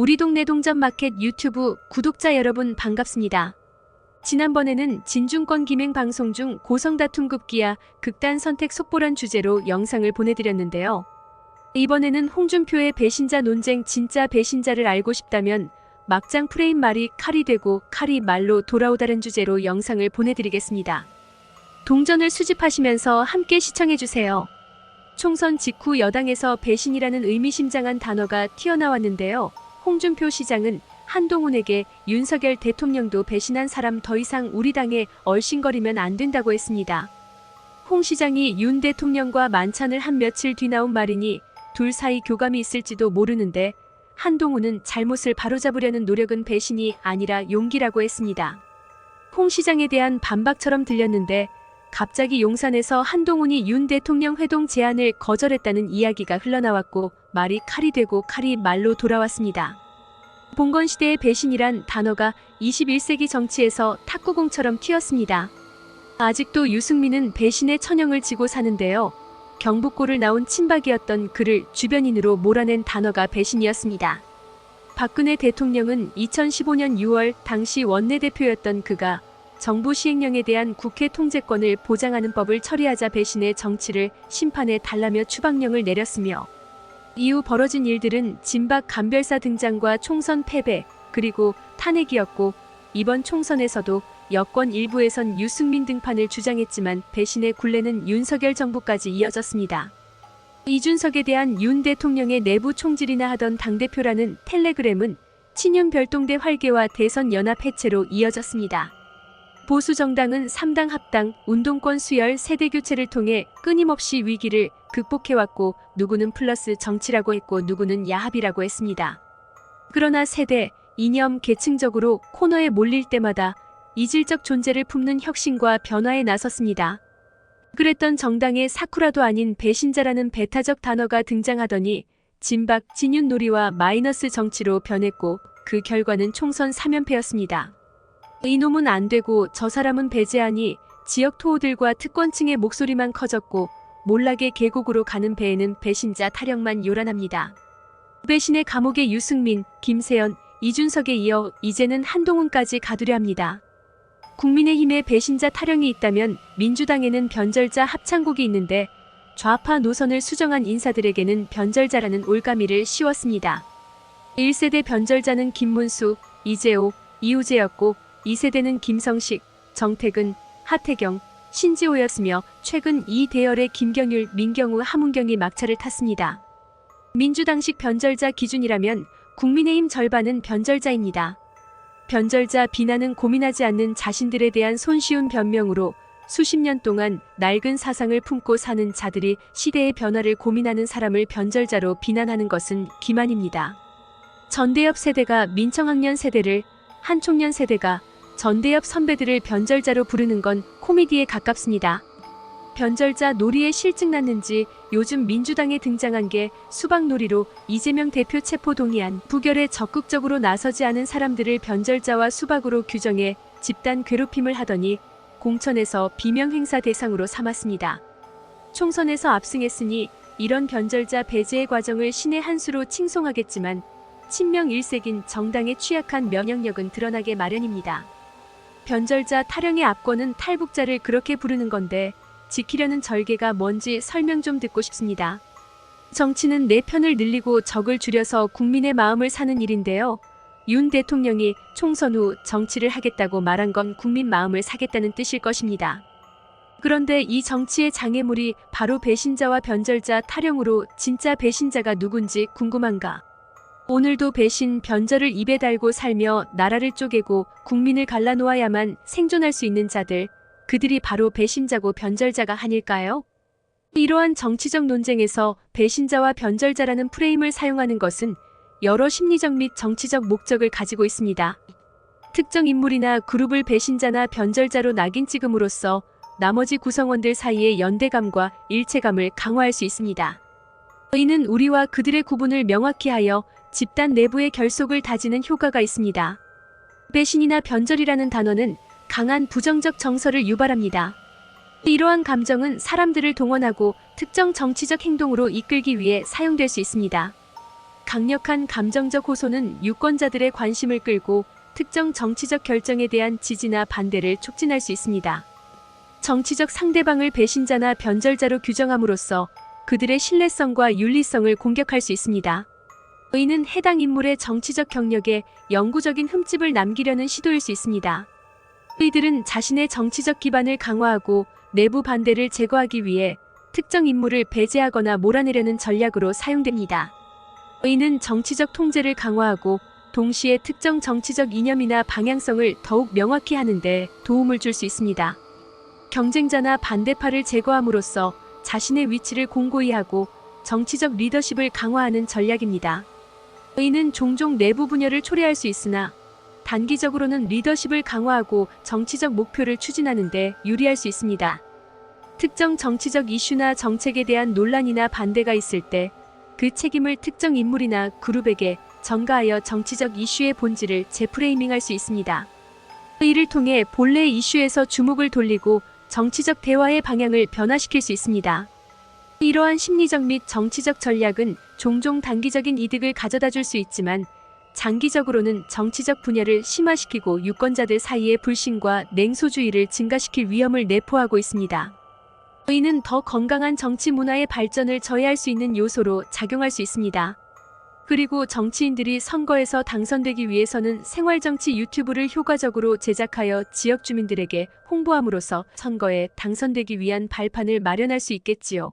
우리 동네 동전 마켓 유튜브 구독자 여러분 반갑습니다. 지난번에는 진중권 김행 방송 중 고성 다툼 급기야 극단 선택 속보란 주제로 영상을 보내드렸는데요. 이번에는 홍준표의 배신자 논쟁 진짜 배신자를 알고 싶다면 막장 프레임 말이 칼이 되고 칼이 말로 돌아오다는 주제로 영상을 보내드리겠습니다. 동전을 수집하시면서 함께 시청해주세요. 총선 직후 여당에서 배신이라는 의미심장한 단어가 튀어나왔는데요. 홍준표 시장은 한동훈에게 윤석열 대통령도 배신한 사람 더 이상 우리 당에 얼씬거리면 안 된다고 했습니다. 홍 시장이 윤 대통령과 만찬을 한 며칠 뒤 나온 말이니 둘 사이 교감이 있을지도 모르는데 한동훈은 잘못을 바로잡으려는 노력은 배신이 아니라 용기라고 했습니다. 홍 시장에 대한 반박처럼 들렸는데 갑자기 용산에서 한동훈이 윤 대통령 회동 제안을 거절했다는 이야기가 흘러나왔고 말이 칼이 되고 칼이 말로 돌아왔습니다. 봉건 시대의 배신이란 단어가 21세기 정치에서 탁구공처럼 튀었습니다. 아직도 유승민은 배신의 천형을 지고 사는데요. 경북고를 나온 친박이었던 그를 주변인으로 몰아낸 단어가 배신이었습니다. 박근혜 대통령은 2015년 6월 당시 원내대표였던 그가 정부 시행령에 대한 국회 통제권을 보장하는 법을 처리하자 배신의 정치를 심판해 달라며 추방령을 내렸으며 이후 벌어진 일들은 진박 간별사 등장과 총선 패배 그리고 탄핵이었고 이번 총선에서도 여권 일부에선 유승민 등판을 주장했지만 배신의 굴레는 윤석열 정부까지 이어졌습니다. 이준석에 대한 윤 대통령의 내부 총질이나 하던 당대표라는 텔레그램은 친윤 별동대 활개와 대선 연합 해체로 이어졌습니다. 보수 정당은 3당 합당, 운동권 수열, 세대 교체를 통해 끊임없이 위기를 극복해왔고 누구는 플러스 정치라고 했고 누구는 야합이라고 했습니다. 그러나 세대, 이념, 계층적으로 코너에 몰릴 때마다 이질적 존재를 품는 혁신과 변화에 나섰습니다. 그랬던 정당의 사쿠라도 아닌 배신자라는 배타적 단어가 등장하더니 진박, 진윤 놀이와 마이너스 정치로 변했고 그 결과는 총선 3연패였습니다. 이놈은 안 되고 저 사람은 배제하니 지역 토호들과 특권층의 목소리만 커졌고 몰락의 계곡으로 가는 배에는 배신자 타령만 요란합니다. 배신의 감옥의 유승민, 김세연, 이준석에 이어 이제는 한동훈까지 가두려 합니다. 국민의힘에 배신자 타령이 있다면 민주당에는 변절자 합창곡이 있는데 좌파 노선을 수정한 인사들에게는 변절자라는 올가미를 씌웠습니다. 1세대 변절자는 김문수, 이재호, 이우재였고 2세대는 김성식, 정태근, 하태경, 신지호였으며 최근 이 대열의 김경율, 민경우, 하문경이 막차를 탔습니다. 민주당식 변절자 기준이라면 국민의힘 절반은 변절자입니다. 변절자 비난은 고민하지 않는 자신들에 대한 손쉬운 변명으로 수십 년 동안 낡은 사상을 품고 사는 자들이 시대의 변화를 고민하는 사람을 변절자로 비난하는 것은 기만입니다. 전대엽 세대가 민청학년 세대를 한총년 세대가 전대엽 선배들을 변절자로 부르는 건 코미디에 가깝습니다. 변절자 놀이에 실증 났는지 요즘 민주당에 등장한 게 수박놀이로 이재명 대표 체포 동의안 부결에 적극적으로 나서지 않은 사람들을 변절자와 수박으로 규정해 집단 괴롭힘을 하더니 공천에서 비명 행사 대상으로 삼았습니다. 총선에서 압승했으니 이런 변절자 배제의 과정을 신의 한 수로 칭송하겠지만 친명 일색인 정당의 취약한 면역력은 드러나게 마련입니다. 변절자 타령의 압권은 탈북자를 그렇게 부르는 건데 지키려는 절개가 뭔지 설명 좀 듣고 싶습니다. 정치는 내 편을 늘리고 적을 줄여서 국민의 마음을 사는 일인데요. 윤 대통령이 총선 후 정치를 하겠다고 말한 건 국민 마음을 사겠다는 뜻일 것입니다. 그런데 이 정치의 장애물이 바로 배신자와 변절자 타령으로 진짜 배신자가 누군지 궁금한가? 오늘도 배신, 변절을 입에 달고 살며 나라를 쪼개고 국민을 갈라놓아야만 생존할 수 있는 자들, 그들이 바로 배신자고 변절자가 아닐까요? 이러한 정치적 논쟁에서 배신자와 변절자라는 프레임을 사용하는 것은 여러 심리적 및 정치적 목적을 가지고 있습니다. 특정 인물이나 그룹을 배신자나 변절자로 낙인 찍음으로써 나머지 구성원들 사이의 연대감과 일체감을 강화할 수 있습니다. 이는 우리와 그들의 구분을 명확히 하여 집단 내부의 결속을 다지는 효과가 있습니다. 배신이나 변절이라는 단어는 강한 부정적 정서를 유발합니다. 이러한 감정은 사람들을 동원하고 특정 정치적 행동으로 이끌기 위해 사용될 수 있습니다. 강력한 감정적 호소는 유권자들의 관심을 끌고 특정 정치적 결정에 대한 지지나 반대를 촉진할 수 있습니다. 정치적 상대방을 배신자나 변절자로 규정함으로써 그들의 신뢰성과 윤리성을 공격할 수 있습니다. 의는 해당 인물의 정치적 경력에 영구적인 흠집을 남기려는 시도일 수 있습니다. 의들은 자신의 정치적 기반을 강화하고 내부 반대를 제거하기 위해 특정 인물을 배제하거나 몰아내려는 전략으로 사용됩니다. 의는 정치적 통제를 강화하고 동시에 특정 정치적 이념이나 방향성을 더욱 명확히 하는데 도움을 줄 수 있습니다. 경쟁자나 반대파를 제거함으로써 자신의 위치를 공고히 하고 정치적 리더십을 강화하는 전략입니다. 의는 종종 내부 분열을 초래할 수 있으나 단기적으로는 리더십을 강화하고 정치적 목표를 추진하는데 유리할 수 있습니다. 특정 정치적 이슈나 정책에 대한 논란이나 반대가 있을 때 그 책임을 특정 인물이나 그룹에게 전가하여 정치적 이슈의 본질을 재프레이밍할 수 있습니다. 이를 통해 본래 이슈에서 주목을 돌리고 정치적 대화의 방향을 변화시킬 수 있습니다. 이러한 심리적 및 정치적 전략은 종종 단기적인 이득을 가져다 줄 수 있지만 장기적으로는 정치적 분열을 심화시키고 유권자들 사이의 불신과 냉소주의를 증가시킬 위험을 내포하고 있습니다. 의는 더 건강한 정치 문화의 발전을 저해할 수 있는 요소로 작용할 수 있습니다. 그리고 정치인들이 선거에서 당선되기 위해서는 생활정치 유튜브를 효과적으로 제작하여 지역 주민들에게 홍보함으로써 선거에 당선되기 위한 발판을 마련할 수 있겠지요.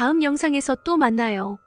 다음 영상에서 또 만나요.